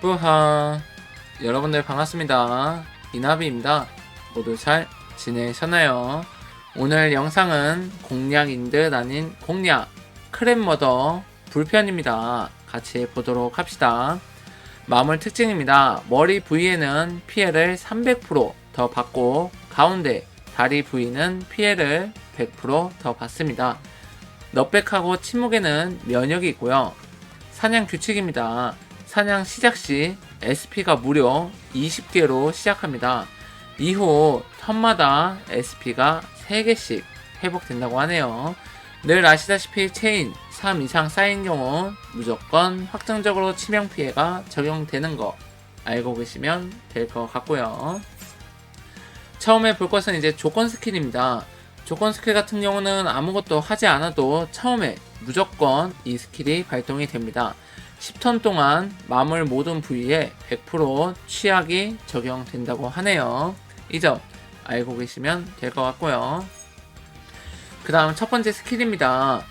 뿌하. 여러분들 반갑습니다. 이나비입니다. 모두 잘 지내셨나요? 오늘 영상은 공략인 듯 아닌 공략 크랩머더 불편입니다. 같이 보도록 합시다. 마물 특징입니다. 머리 부위에는 피해를 300%더 받고 가운데 다리 부위는 피해를 100%더 받습니다. 넛백하고 침묵에는 면역이 있고요. 사냥 규칙입니다. 사냥 시작 시 SP가 무려 20개로 시작합니다. 이후 턴마다 SP가 3개씩 회복된다고 하네요. 늘 아시다시피 체인 3 이상 쌓인 경우 무조건 확정적으로 치명 피해가 적용되는 거 알고 계시면 될 것 같고요. 처음에 볼 것은 이제 조건 스킬입니다. 조건 스킬 같은 경우는 아무것도 하지 않아도 처음에 무조건 이 스킬이 발동이 됩니다. 10턴 동안 마물 모든 부위에 100% 취약이 적용된다고 하네요. 이 점 알고 계시면 될 것 같고요. 그 다음 첫 번째 스킬입니다.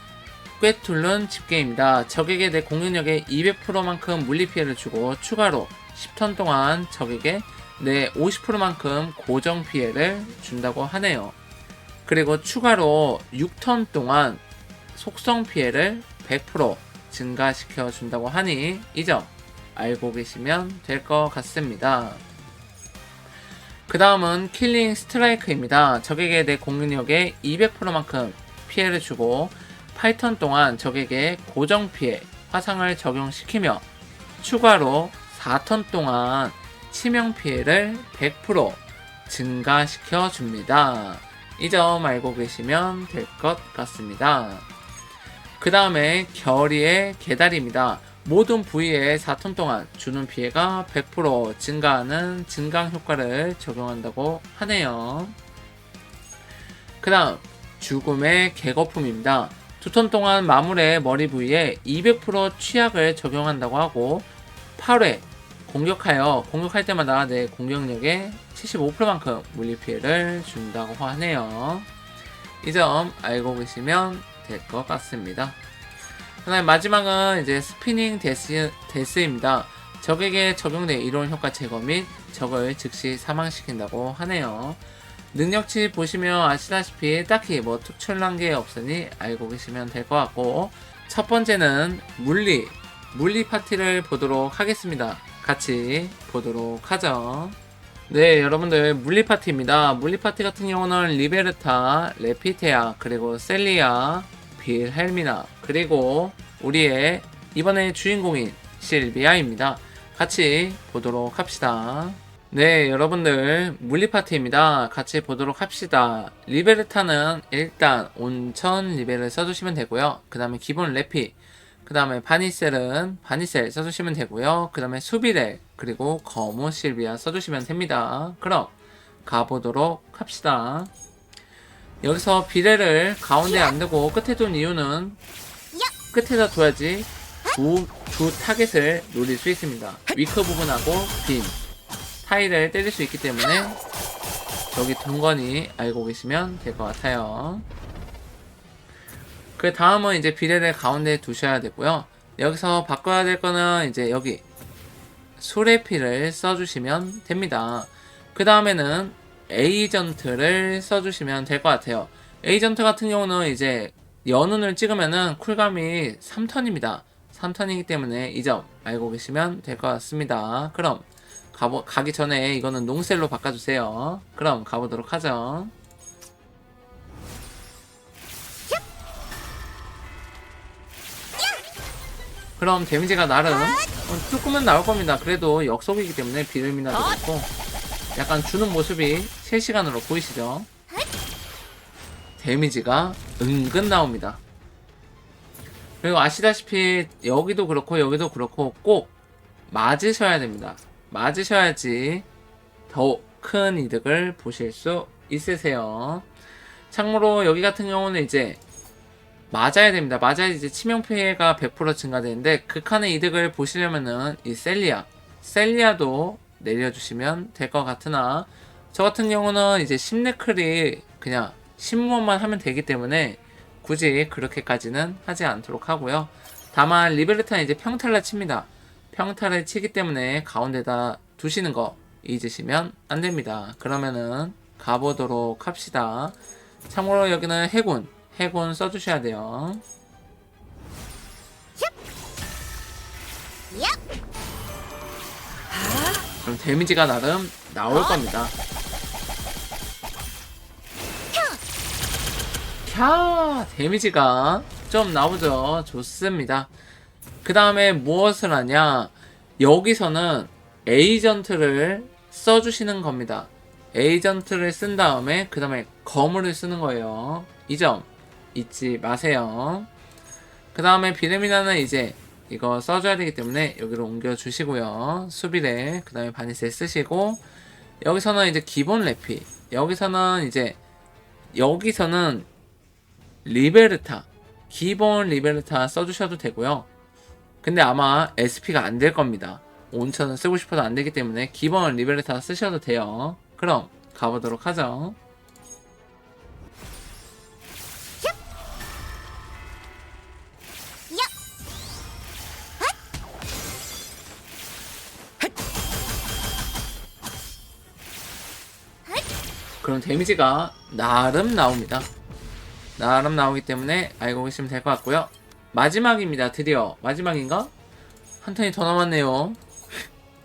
꿰툴룬 집게입니다. 적에게 내 공격력의 200%만큼 물리 피해를 주고 추가로 10턴 동안 적에게 내 50%만큼 고정 피해를 준다고 하네요. 그리고 추가로 6턴 동안 속성 피해를 100% 증가시켜 준다고 하니 이 점 알고 계시면 될 것 같습니다. 그 다음은 킬링 스트라이크입니다. 적에게 내 공격력의 200%만큼 피해를 주고 8턴 동안 적에게 고정 피해, 화상을 적용시키며 추가로 4턴 동안 치명 피해를 100% 증가시켜 줍니다. 이 점 알고 계시면 될 것 같습니다. 그 다음에 결의의 개다리입니다. 모든 부위에 4톤 동안 주는 피해가 100% 증가하는 증강 효과를 적용한다고 하네요. 그 다음 죽음의 개거품입니다. 두턴 동안 마물의 머리 부위에 200% 취약을 적용한다고 하고 8회 공격하여 공격할 때마다 내 공격력의 75%만큼 물리 피해를 준다고 하네요. 이 점 알고 계시면 될 것 같습니다. 그다음 마지막은 이제 스피닝 데스, 데스입니다. 적에게 적용된 이론 효과 제거 및 적을 즉시 사망시킨다고 하네요. 능력치 보시면 아시다시피 딱히 뭐 특출난 게 없으니 알고 계시면 될 것 같고 첫 번째는 물리 물리 파티를 보도록 하겠습니다. 같이 보도록 하죠. 네, 여러분들 물리 파티입니다. 물리 파티 같은 경우는 리베르타, 레피테아, 그리고 셀리아, 빌헬미나, 그리고 우리의 이번에 주인공인 실비아입니다. 같이 보도록 합시다. 네, 여러분들 물리 파티입니다. 같이 보도록 합시다. 리베르타는 일단 온천 리벨을 써주시면 되고요. 그 다음에 기본 레피, 그 다음에 바니셀은 바니셀 써주시면 되고요. 그 다음에 수비렐 그리고 거무 실비아 써주시면 됩니다. 그럼 가보도록 합시다. 여기서 비레를 가운데 안 두고 끝에 둔 이유는 끝에다 둬야지 두, 두 타겟을 노릴 수 있습니다. 위크 부분하고 빈 타일을 때릴 수 있기 때문에 저기 둔 거니 알고 계시면 될 것 같아요. 그 다음은 이제 비례를 가운데 두셔야 되고요. 여기서 바꿔야 될 거는 이제 여기 수레피를 써주시면 됩니다. 그 다음에는 에이전트를 써주시면 될 것 같아요. 에이전트 같은 경우는 이제 연운을 찍으면은 쿨감이 3턴입니다. 3턴이기 때문에 이 점 알고 계시면 될 것 같습니다. 그럼 가보, 가기 전에 이거는 농셀로 바꿔주세요. 그럼 가보도록 하죠. 그럼 데미지가 나름 어, 조금은 나올 겁니다. 그래도 역속이기 때문에 비름이나도 그렇고 약간 주는 모습이 실시간으로 보이시죠? 데미지가 은근 나옵니다. 그리고 아시다시피 여기도 그렇고 여기도 그렇고 꼭 맞으셔야 됩니다. 맞으셔야지 더욱 큰 이득을 보실 수 있으세요. 참고로 여기 같은 경우는 이제 맞아야 됩니다. 맞아야 이제 치명 피해가 100% 증가되는데 극한의 이득을 보시려면은 이 셀리아, 셀리아도 내려주시면 될 것 같으나 저 같은 경우는 이제 10레클이 그냥 10원만 하면 되기 때문에 굳이 그렇게까지는 하지 않도록 하고요. 다만 리베르타는 이제 평탈라 칩니다. 평타를 치기 때문에 가운데다 두시는 거 잊으시면 안 됩니다. 그러면은 가보도록 합시다. 참고로 여기는 해군, 해군 써주셔야 돼요. 그럼 데미지가 나름 나올 겁니다. 캬, 데미지가 좀 나오죠. 좋습니다. 그 다음에 무엇을 하냐? 여기서는 에이전트를 써주시는 겁니다. 에이전트를 쓴 다음에 그 다음에 거물을 쓰는 거예요. 이 점 잊지 마세요. 그 다음에 비레미나는 이제 이거 써줘야 되기 때문에 여기로 옮겨 주시고요. 수비레 그 다음에 바니스 쓰시고 여기서는 이제 기본 레피 여기서는 이제 여기서는 리베르타 기본 리베르타 써주셔도 되고요. 근데 아마 SP가 안 될 겁니다. 온천을 쓰고 싶어도 안 되기 때문에 기본 리베르타 쓰셔도 돼요. 그럼 가보도록 하죠. 그럼 데미지가 나름 나옵니다. 나름 나오기 때문에 알고 계시면 될 것 같고요. 마지막입니다. 드디어 마지막인가? 한 턴이 더 남았네요.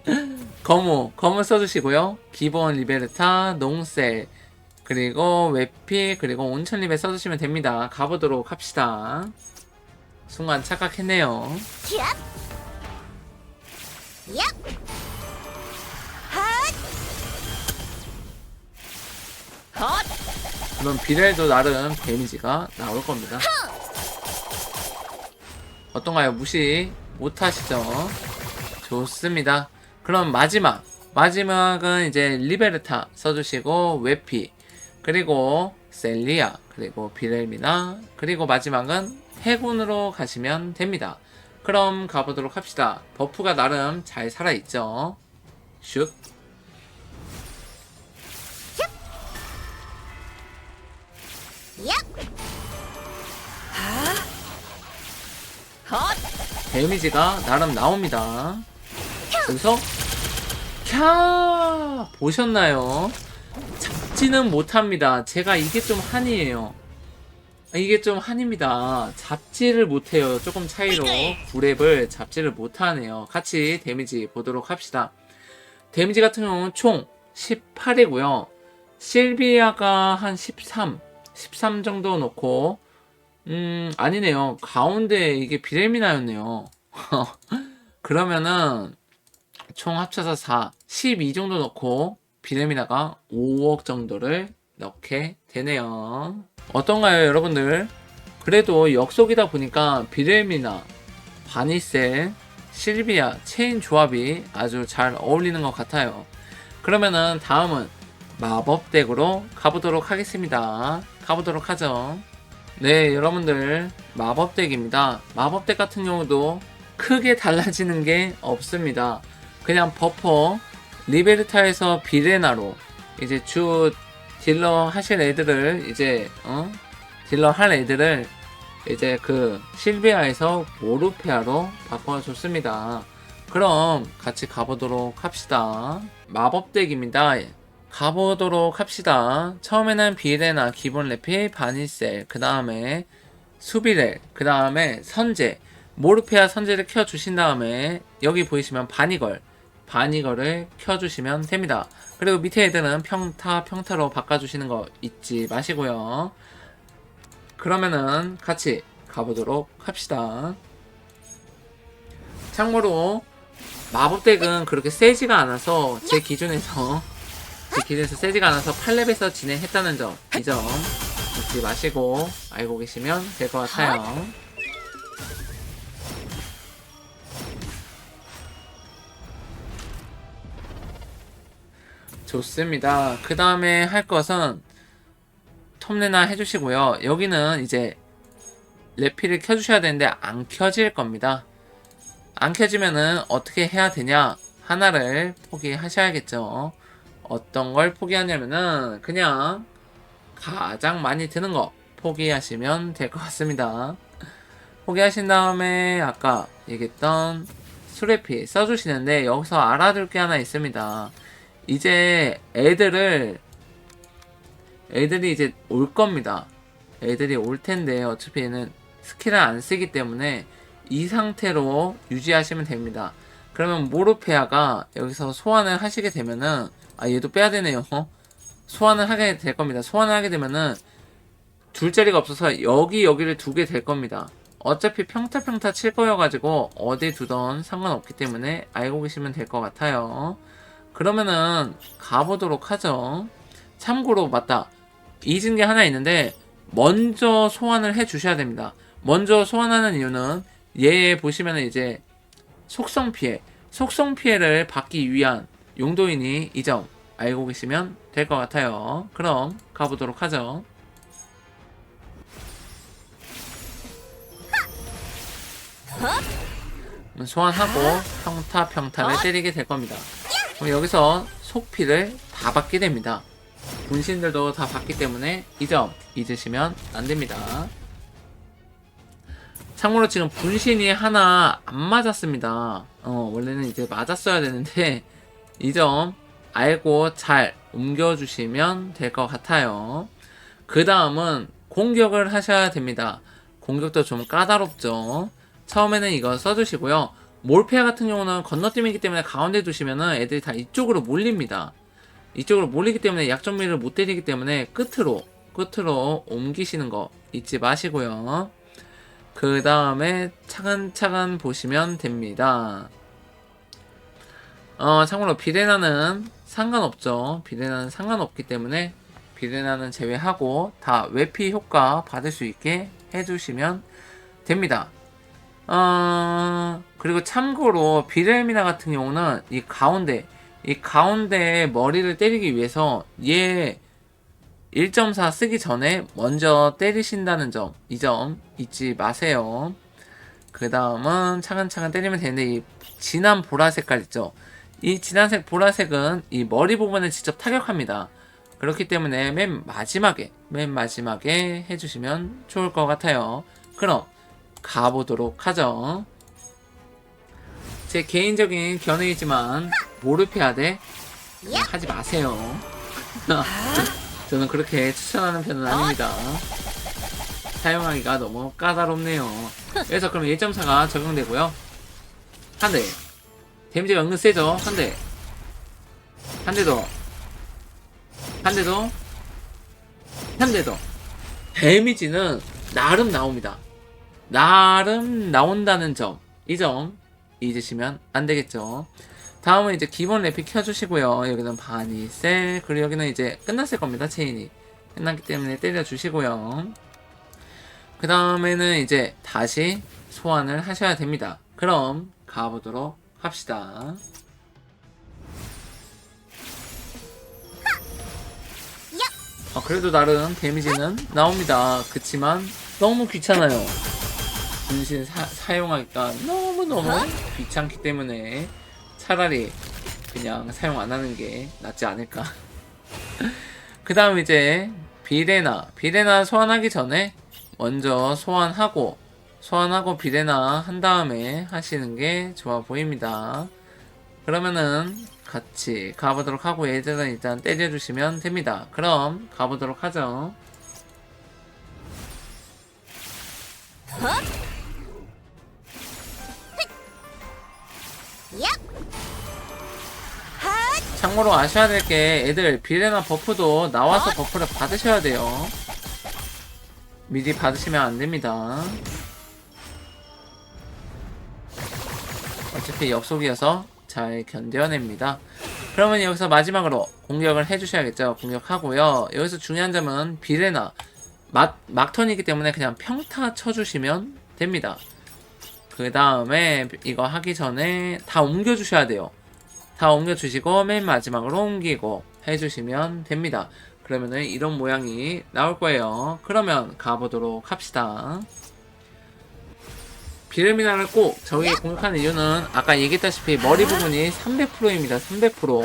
거무, 거무 써주시고요. 기본 리베르타, 농셀, 그리고 웨피, 그리고 온천립에 써주시면 됩니다. 가보도록 합시다. 순간 착각했네요. 그럼 비렐도 나름 데미지가 나올 겁니다. 어떤가요? 무시 못하시죠? 좋습니다. 그럼 마지막. 마지막은 이제 리베르타 써주시고, 웨피, 그리고 셀리아, 그리고 비렐미나, 그리고 마지막은 해군으로 가시면 됩니다. 그럼 가보도록 합시다. 버프가 나름 잘 살아있죠? 슉. 데미지가 나름 나옵니다. 여기서 캬 보셨나요? 잡지는 못합니다. 제가 이게 좀 한이에요. 이게 좀 한입니다. 잡지를 못해요. 조금 차이로 구랩을 잡지를 못하네요. 같이 데미지 보도록 합시다. 데미지 같은 경우는 총 18이고요. 실비아가 한 13, 13 정도 놓고 음, 아니네요. 가운데 이게 비레미나였네요. 그러면은 총 합쳐서 4, 12 정도 넣고 비레미나가 5억 정도를 넣게 되네요. 어떤가요, 여러분들? 그래도 역속이다 보니까 비레미나, 바니셀, 실비아, 체인 조합이 아주 잘 어울리는 것 같아요. 그러면은 다음은 마법 덱으로 가보도록 하겠습니다. 가보도록 하죠. 네, 여러분들 마법 덱입니다. 마법 덱 같은 경우도 크게 달라지는 게 없습니다. 그냥 버퍼 리베르타에서 비레나로 이제 주 딜러 하실 애들을 이제 어 딜러 할 애들을 이제 그 실비아에서 모르페아로 바꿔줬습니다. 그럼 같이 가보도록 합시다. 마법 덱입니다. 가보도록 합시다. 처음에는 비레나 기본 레피 바니셀 그 다음에 수비렐 그 다음에 선제 모르페아 선제를 켜주신 다음에 여기 보이시면 바니걸 바니걸을 켜주시면 됩니다. 그리고 밑에 애들은 평타 평타로 바꿔주시는 거 잊지 마시고요. 그러면은 같이 가보도록 합시다. 참고로 마법덱은 그렇게 세지가 않아서 제 기준에서 제 기준에서 세지가 않아서 8렙에서 진행했다는 점 이 점 잊지 마시고 알고 계시면 될 것 같아요. 좋습니다. 그 다음에 할 것은 톱내나 해주시고요. 여기는 이제 레피를 켜주셔야 되는데 안 켜질 겁니다. 안 켜지면은 어떻게 해야 되냐? 하나를 포기하셔야겠죠. 어떤 걸 포기하냐면은 그냥 가장 많이 드는 거 포기하시면 될 것 같습니다. 포기하신 다음에 아까 얘기했던 수레피 써주시는데 여기서 알아둘 게 하나 있습니다. 이제 애들을 애들이 이제 올 겁니다. 애들이 올 텐데 어차피 얘는 스킬을 안 쓰기 때문에 이 상태로 유지하시면 됩니다. 그러면 모르페아가 여기서 소환을 하시게 되면은 아 얘도 빼야 되네요. 소환을 하게 될 겁니다. 소환을 하게 되면은 둘 자리가 없어서 여기 여기를 두게 될 겁니다. 어차피 평타 평타 칠 거여가지고 어디 두던 상관없기 때문에 알고 계시면 될 것 같아요. 그러면은 가보도록 하죠. 참고로 맞다. 잊은 게 하나 있는데 먼저 소환을 해 주셔야 됩니다. 먼저 소환하는 이유는 얘 보시면은 이제 속성 피해, 속성 피해를 받기 위한 용도이니 이 점 알고 계시면 될 것 같아요. 그럼 가보도록 하죠. 소환하고 평타 평타를 때리게 될 겁니다. 그럼 여기서 속피를 다 받게 됩니다. 분신들도 다 받기 때문에 이 점 잊으시면 안 됩니다. 참고로 지금 분신이 하나 안 맞았습니다. 어, 원래는 이제 맞았어야 되는데 이 점 알고 잘 옮겨주시면 될 것 같아요. 그 다음은 공격을 하셔야 됩니다. 공격도 좀 까다롭죠. 처음에는 이거 써주시고요. 몰페 같은 경우는 건너뛰기이기 때문에 가운데 두시면은 애들이 다 이쪽으로 몰립니다. 이쪽으로 몰리기 때문에 약점미를 못 때리기 때문에 끝으로 끝으로 옮기시는 거 잊지 마시고요. 그 다음에 차근차근 보시면 됩니다. 어, 참고로 비레나는 상관없죠. 비레나는 상관없기 때문에 비레나는 제외하고 다 외피 효과 받을 수 있게 해주시면 됩니다. 어, 그리고 참고로 비레미나 같은 경우는 이 가운데, 이 가운데 머리를 때리기 위해서 얘 1.4 쓰기 전에 먼저 때리신다는 점, 이 점 잊지 마세요. 그 다음은 차근차근 때리면 되는데 이 진한 보라 색깔 있죠? 이 진한색 보라색은 이 머리 부분을 직접 타격합니다. 그렇기 때문에 맨 마지막에, 맨 마지막에 해주시면 좋을 것 같아요. 그럼 가보도록 하죠. 제 개인적인 견해이지만 모르페아데 하지 마세요. 저는 그렇게 추천하는 편은 아닙니다. 사용하기가 너무 까다롭네요. 그래서 그럼 1.4가 적용되고요. 한 대. 데미지가 은근 세죠? 한 대. 한 대 더. 한 대 더. 한 대 더. 데미지는 나름 나옵니다. 나름 나온다는 점. 이 점 잊으시면 안 되겠죠. 다음은 이제 기본 래피 켜주시고요. 여기는 바니셀 그리고 여기는 이제 끝났을 겁니다. 체인이 끝났기 때문에 때려주시고요. 그 다음에는 이제 다시 소환을 하셔야 됩니다. 그럼 가보도록 합시다. 아, 그래도 나름 데미지는 나옵니다. 그치만 너무 귀찮아요. 분신 사, 사용하기가 너무너무 귀찮기 때문에 차라리 그냥 사용 안 하는 게 낫지 않을까. 그 다음 이제 비레나. 비레나 소환하기 전에 먼저 소환하고, 소환하고 비레나 한 다음에 하시는 게 좋아 보입니다. 그러면은 같이 가보도록 하고 얘들은 일단 때려주시면 됩니다. 그럼 가보도록 하죠. 참고로 아셔야 될 게 애들 비레나 버프도 나와서 버프를 받으셔야 돼요. 미리 받으시면 안 됩니다. 어차피 역속이어서 잘 견뎌냅니다. 그러면 여기서 마지막으로 공격을 해주셔야겠죠. 공격하고요. 여기서 중요한 점은 비레나 막, 막턴이기 때문에 그냥 평타 쳐주시면 됩니다. 그 다음에 이거 하기 전에 다 옮겨주셔야 돼요. 다 옮겨주시고 맨 마지막으로 옮기고 해주시면 됩니다. 그러면은 이런 모양이 나올 거예요. 그러면 가보도록 합시다. 비르미나를 꼭 저기 공격하는 이유는 아까 얘기했다시피 머리 부분이 300%입니다. 300%.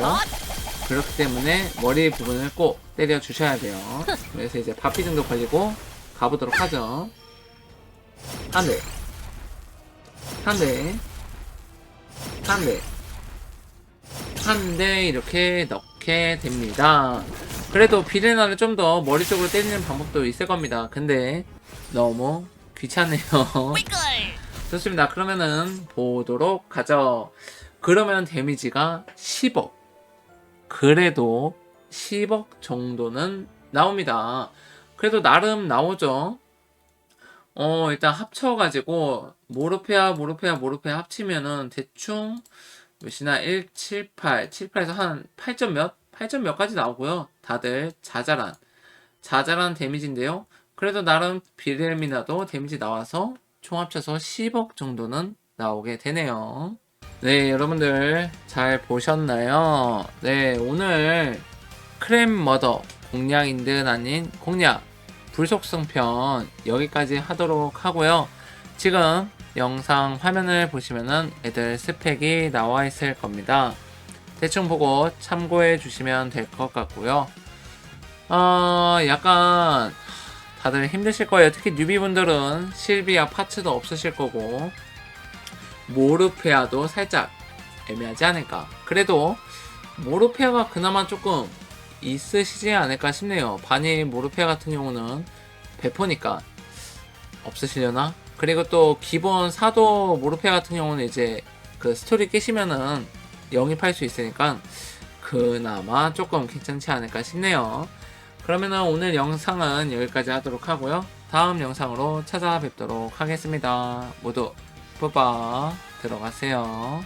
그렇기 때문에 머리 부분을 꼭 때려 주셔야 돼요. 그래서 이제 바피 정도 걸리고 가보도록 하죠. 한 대. 한 대. 한 대. 한 대 이렇게 넣게 됩니다. 그래도 비레나를 좀 더 머리 쪽으로 때리는 방법도 있을 겁니다. 근데 너무 귀찮네요. 좋습니다. 그러면은 보도록 하죠. 그러면 데미지가 10억. 그래도 10억 정도는 나옵니다. 그래도 나름 나오죠. 어, 일단 합쳐가지고, 모르페아, 모르페아, 모르페아 합치면은 대충 몇이나 1, 7, 8, 7, 8에서 한 8점 몇? 8점 몇까지 나오고요. 다들 자잘한, 자잘한 데미지인데요. 그래도 나름 비레미나도 데미지 나와서 총 합쳐서 10억 정도는 나오게 되네요. 네, 여러분들 잘 보셨나요? 네, 오늘 크렘 머더 공략인 듯 아닌 공략 불속성편 여기까지 하도록 하고요. 지금 영상 화면을 보시면은 애들 스펙이 나와 있을 겁니다. 대충 보고 참고해 주시면 될 것 같고요. 어, 약간 다들 힘드실 거예요. 특히 뉴비분들은 실비아 파츠도 없으실 거고 모르페아도 살짝 애매하지 않을까. 그래도 모르페아가 그나마 조금 있으시지 않을까 싶네요. 바닐 모르페아 같은 경우는 배포니까 없으시려나? 그리고 또 기본 사도 모르페아 같은 경우는 이제 그 스토리 깨시면은 영입할 수 있으니까 그나마 조금 괜찮지 않을까 싶네요. 그러면은 오늘 영상은 여기까지 하도록 하고요. 다음 영상으로 찾아뵙도록 하겠습니다. 모두 뿌빠 들어가세요.